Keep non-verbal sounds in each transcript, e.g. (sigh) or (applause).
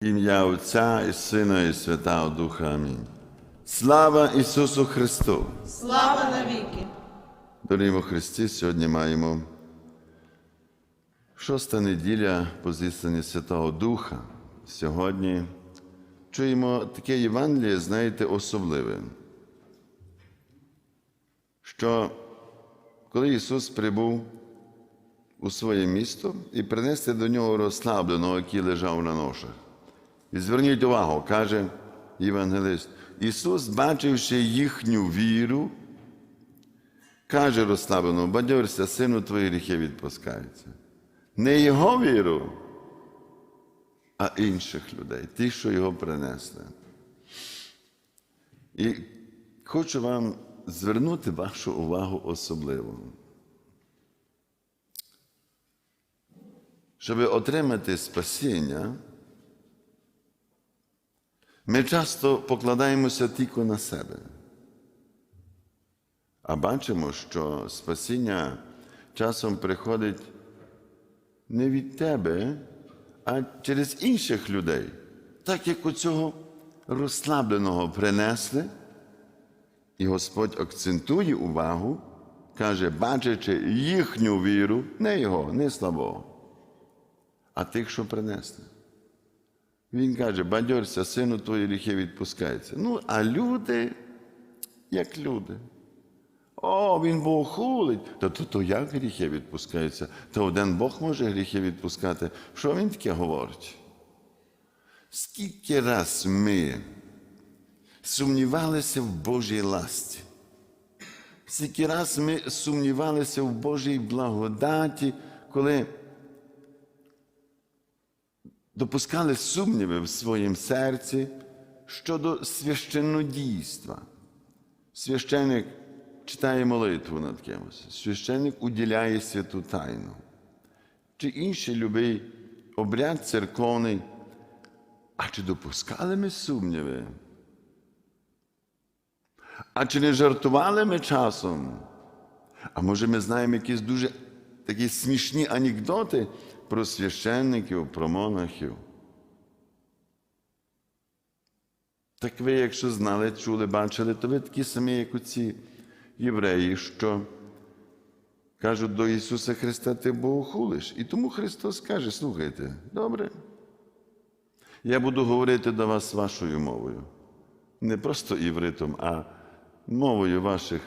Ім'я Отця і Сина, і Святого Духа. Амінь. Слава Ісусу Христу! Слава навіки! Дорогі во Христі, сьогодні маємо шоста неділя по зістані Святого Духа. Сьогодні чуємо таке Євангеліє, знаєте, особливе, що коли Ісус прибув у своє місто і принесли до нього розслабленого, який лежав на ношах. І зверніть увагу, каже Євангелист, Ісус, бачивши їхню віру, каже розслаблено, бадьорся, сину твої гріхи відпускаються. Не його віру, а інших людей, ті, що його принесли. І хочу вам звернути вашу увагу особливо. Щоб отримати спасіння, ми часто покладаємося тільки на себе. А бачимо, що спасіння часом приходить не від тебе, а через інших людей. Так як у цього розслабленого принесли, і Господь акцентує увагу, каже, бачачи їхню віру, не його, не слабого, а тих, що принесли. Він каже, бадьорся, сину твої гріхи відпускаються. Ну, а люди, як люди. О, він Бог хулить. Та то, то як гріхи відпускаються? То один Бог може гріхи відпускати. Що він таке говорить? Скільки раз ми сумнівалися в Божій ласті? Скільки раз ми сумнівалися в Божій благодаті, коли допускали сумніви в своїм серці щодо священнодійства. Священник читає молитву над кимось, священник уділяє святу тайну. Чи інший любий обряд церковний. А чи допускали ми сумніви? А чи не жартували ми часом? А може ми знаємо якісь дуже такі смішні анекдоти про священників, про монахів? Так ви, якщо знали, чули, бачили, то ви такі самі, як оці євреї, що кажуть до Ісуса Христа, ти богохулиш. І тому Христос каже: слухайте, добре. Я буду говорити до вас вашою мовою. Не просто івритом, а мовою ваших,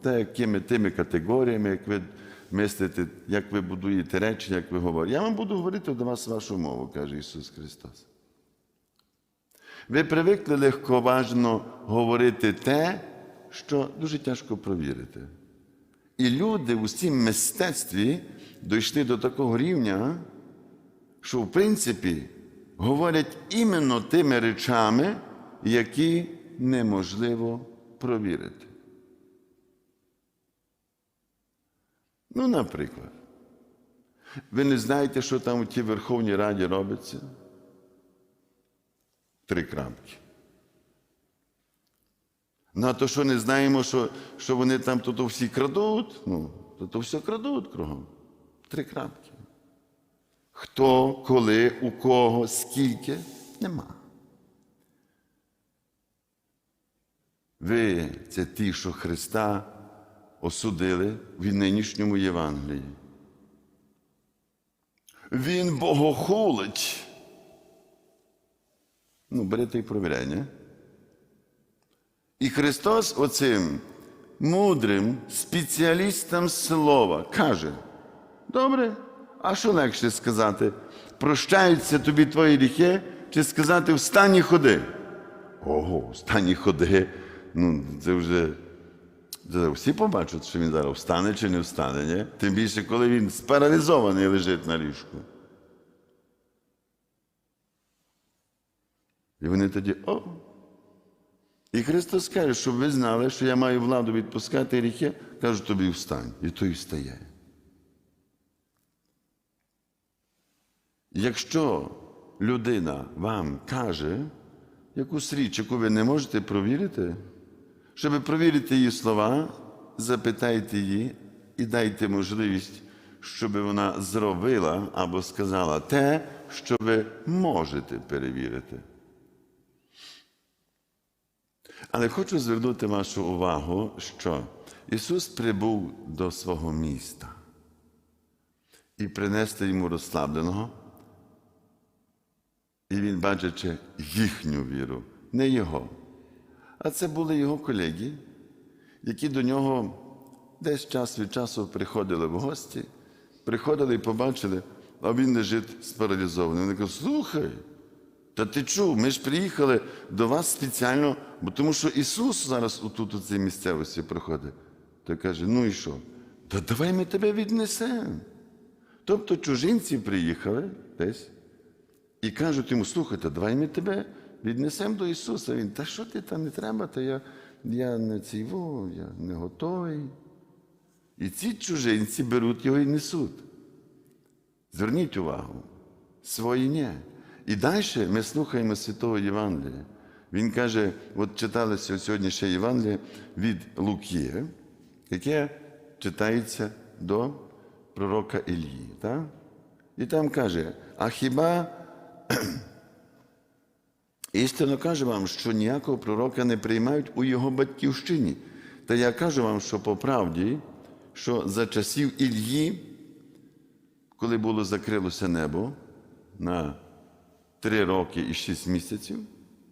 та якими тими категоріями, як ви мислите, як ви будуєте речі, як ви говорите. Я вам буду говорити до вас вашу мову, каже Ісус Христос. Ви привикли легковажно говорити те, що дуже тяжко провірити. І люди у цім мистецтві дійшли до такого рівня, що, в принципі, говорять іменно тими речами, які неможливо провірити. Ну, наприклад, ви не знаєте, що там у тій Верховній Раді робиться? Три крапки. Ну, а то що не знаємо, що що вони там тут всі крадуть, ну, то, то все крадуть кругом. Три крапки. Хто, коли, у кого, скільки нема. Ви це ті, що Христа осудили в нинішньому Євангелії. Він богохулить. Ну, берете і провіряння. І Христос оцим мудрим спеціалістам слова каже: добре, а що легше сказати? Прощаються тобі твої гріхи, чи сказати встань і ходи? Ого, встань і ходи. Ну, це вже всі побачать, що він зараз встане чи не встане, ні? Тим більше, коли він спаралізований лежить на ліжку. І вони тоді, о. І Христос каже, щоб ви знали, що я маю владу відпускати гріхи, кажу тобі встань. І той встає. Якщо людина вам каже якусь річ, яку ви не можете провірити, щоб провірити її слова, запитайте її і дайте можливість щоб вона зробила або сказала те, що ви можете перевірити. Але хочу звернути вашу увагу, що Ісус прибув до свого міста і принести йому розслабленого. І він, бачачи їхню віру, не його. А це були його колеги, які до нього десь час від часу приходили в гості, приходили і побачили, а він лежить спаралізований. Вони кажуть, слухай, та ти чув, ми ж приїхали до вас спеціально, бо тому що Ісус зараз отут, у цій місцевості приходить. Та каже, ну і що? Та давай ми тебе віднесемо. Тобто чужинці приїхали десь і кажуть йому, слухайте, давай ми тебе віднесемо до Ісуса. Він, та що ти там не треба, та я, я не ційво, я не готовий. І ці чужинці беруть його і несуть. Зверніть увагу, свої ні. І далі ми слухаємо Святого Євангелія. Він каже, от читалося сьогодні ще Євангеліє від Луки, яке читається до пророка Ілії. Так? І там каже: а хіба істинно кажу вам, що ніякого пророка не приймають у його батьківщині. Та я кажу вам, що по правді, що за часів Ільї, коли було закрилося небо на три роки і шість місяців,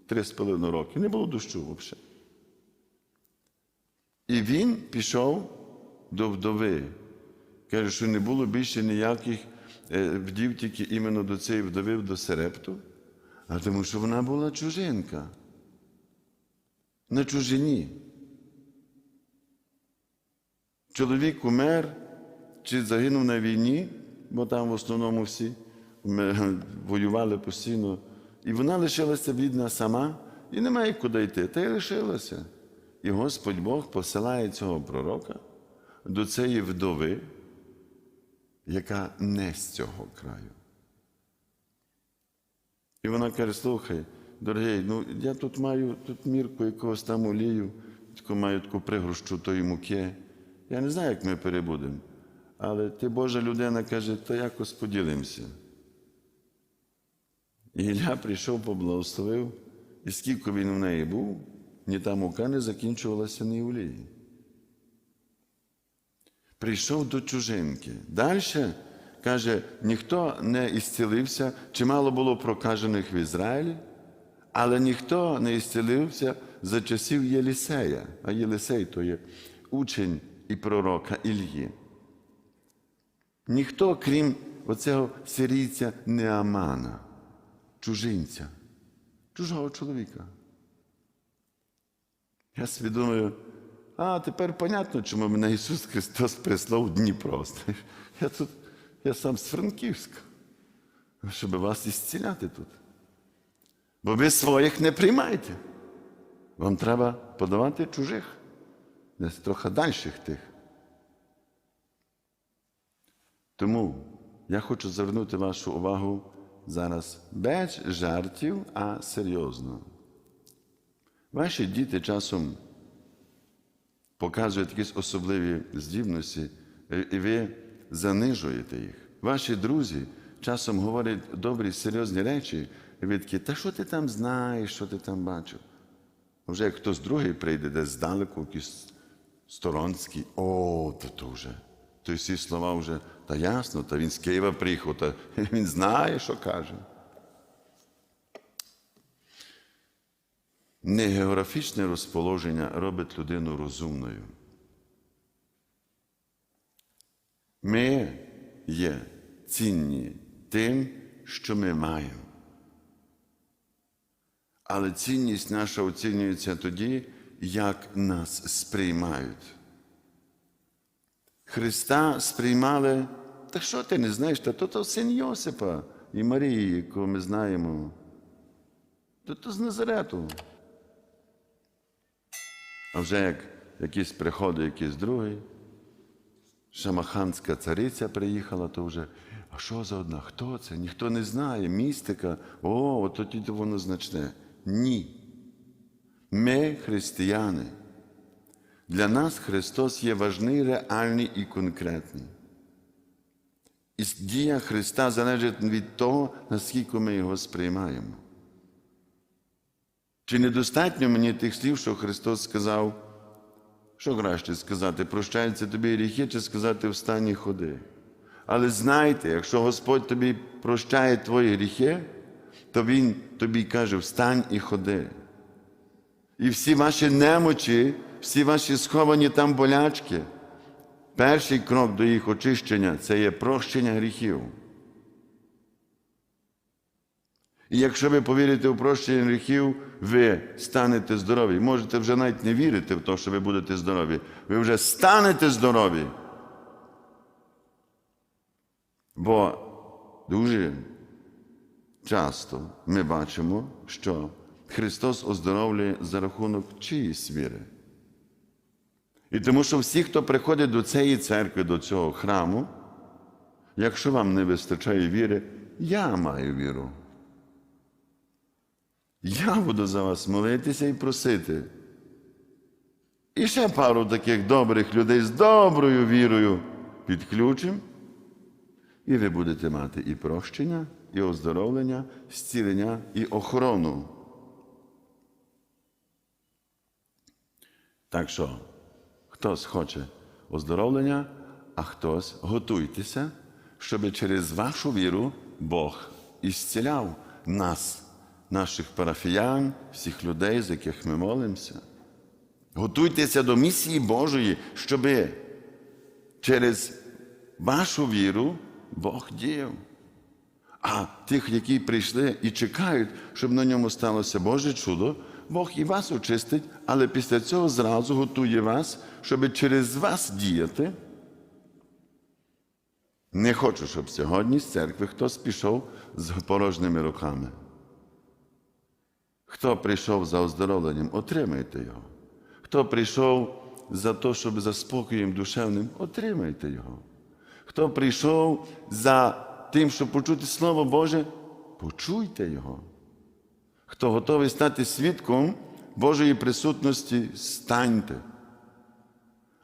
три з половиною роки, не було дощу взагалі. І він пішов до вдови. Каже, що не було більше ніяких е, вдів, тільки іменно до цієї вдови, до Серепту, а тому що вона була чужинка. На чужині. Чоловік умер чи загинув на війні, бо там в основному всі (laughs) воювали постійно. І вона лишилася бідна сама і немає куди йти. Та й лишилася. І Господь Бог посилає цього пророка до цієї вдови, яка не з цього краю. І вона каже: слухай, дорогий, ну я тут маю тут мірку якогось там олію, таку маю таку пригрущу тої муки. Я не знаю, як ми перебудемо. Але ти Божа людина каже, то якось поділимося. І Ілля прийшов, поблагословив, і скільки він в неї був, ні та мука не закінчувалася, ні олії. Прийшов до чужинки. Далі каже, ніхто не ісцілився, чимало було прокажених в Ізраїлі, але ніхто не ісцілився за часів Єлісея, а Єлисей то є учень і пророка Ільї. Ніхто, крім оцього сирійця Неамана, чужинця, чужого чоловіка. Я собі а тепер понятно, чому мене Ісус Христос прислав Дніпро. Я тут, я сам з Франківська, щоб вас ісціляти тут. Бо ви своїх не приймаєте. Вам треба подавати чужих, десь трохи дальших тих. Тому я хочу звернути вашу увагу зараз без жартів, а серйозно. Ваші діти часом показують якісь особливі здібності, і ви занижуєте їх. Ваші друзі часом говорять добрі, серйозні речі, і ви такі, та що ти там знаєш, що ти там бачив? Вже як хтось другий прийде десь здалеку, якийсь сторонський, о, то то вже. То всі слова вже, та ясно, та він з Києва приїхав, та (laughs) він знає, що каже. Не географічне розположення робить людину розумною. Ми є цінні тим, що ми маємо. Але цінність наша оцінюється тоді, як нас сприймають. Христа сприймали, та що ти не знаєш, та то, то син Йосипа і Марії, якого ми знаємо. То, то з Назарету. А вже як якийсь приходить, якийсь другий, шамаханська цариця приїхала, то вже, а що за одна? Хто це? Ніхто не знає, містика, о, от тоді воно значне. Ні. Ми християни. Для нас Христос є важний, реальний і конкретний. І дія Христа залежить від того, наскільки ми його сприймаємо. Чи недостатньо мені тих слів, що Христос сказав, що краще сказати, прощаються тобі гріхи, чи сказати встань і ходи. Але знайте, якщо Господь тобі прощає твої гріхи, то Він тобі каже, встань і ходи. І всі ваші немочі, всі ваші сховані там болячки, перший крок до їх очищення це є прощення гріхів. І якщо ви повірите у прощення гріхів, ви станете здорові. Можете вже навіть не вірити в те, що ви будете здорові. Ви вже станете здорові. Бо дуже часто ми бачимо, що Христос оздоровлює за рахунок чиїсь віри. І тому що всі, хто приходить до цієї церкви, до цього храму, якщо вам не вистачає віри, я маю віру. Я буду за вас молитися і просити. І ще пару таких добрих людей з доброю вірою підключимо, і ви будете мати і прощення, і оздоровлення, зцілення, і охорону. Так що, хтось хоче оздоровлення, а хтось готуйтеся, щоб через вашу віру Бог ісціляв нас, наших парафіян, всіх людей, з яких ми молимося. Готуйтеся до місії Божої, щоб через вашу віру Бог діяв. А тих, які прийшли і чекають, щоб на ньому сталося Боже чудо, Бог і вас очистить, але після цього зразу готує вас, щоб через вас діяти. Не хочу, щоб сьогодні з церкви хтось пішов з порожніми руками. Хто прийшов за оздоровленням, отримайте його. Хто прийшов за те, щоб за спокоєм душевним, отримайте його. Хто прийшов за тим, щоб почути Слово Боже, почуйте його. Хто готовий стати свідком Божої присутності, станьте.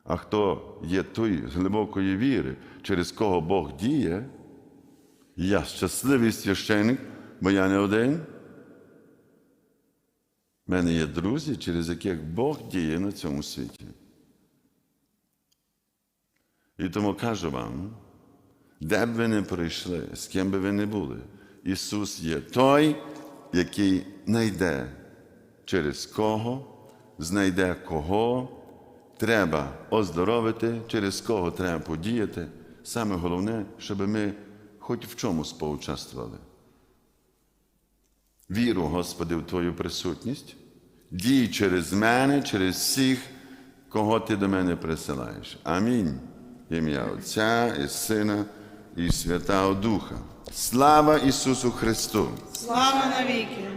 А хто є той глибокої віри, через кого Бог діє, я щасливий священик, бо я не один. У мене є друзі, через яких Бог діє на цьому світі. І тому кажу вам, де б ви не прийшли, з ким би ви не були, Ісус є той, який знайде, через кого, знайде кого треба оздоровити, через кого треба подіяти. Саме головне, щоб ми хоч в чомусь поучаствували. Віру, Господи, в Твою присутність, дій через мене, через всіх, кого Ти до мене присилаєш. Амінь. Ім'я Отця і Сина і Святого Духа. Слава Ісусу Христу! Слава навіки!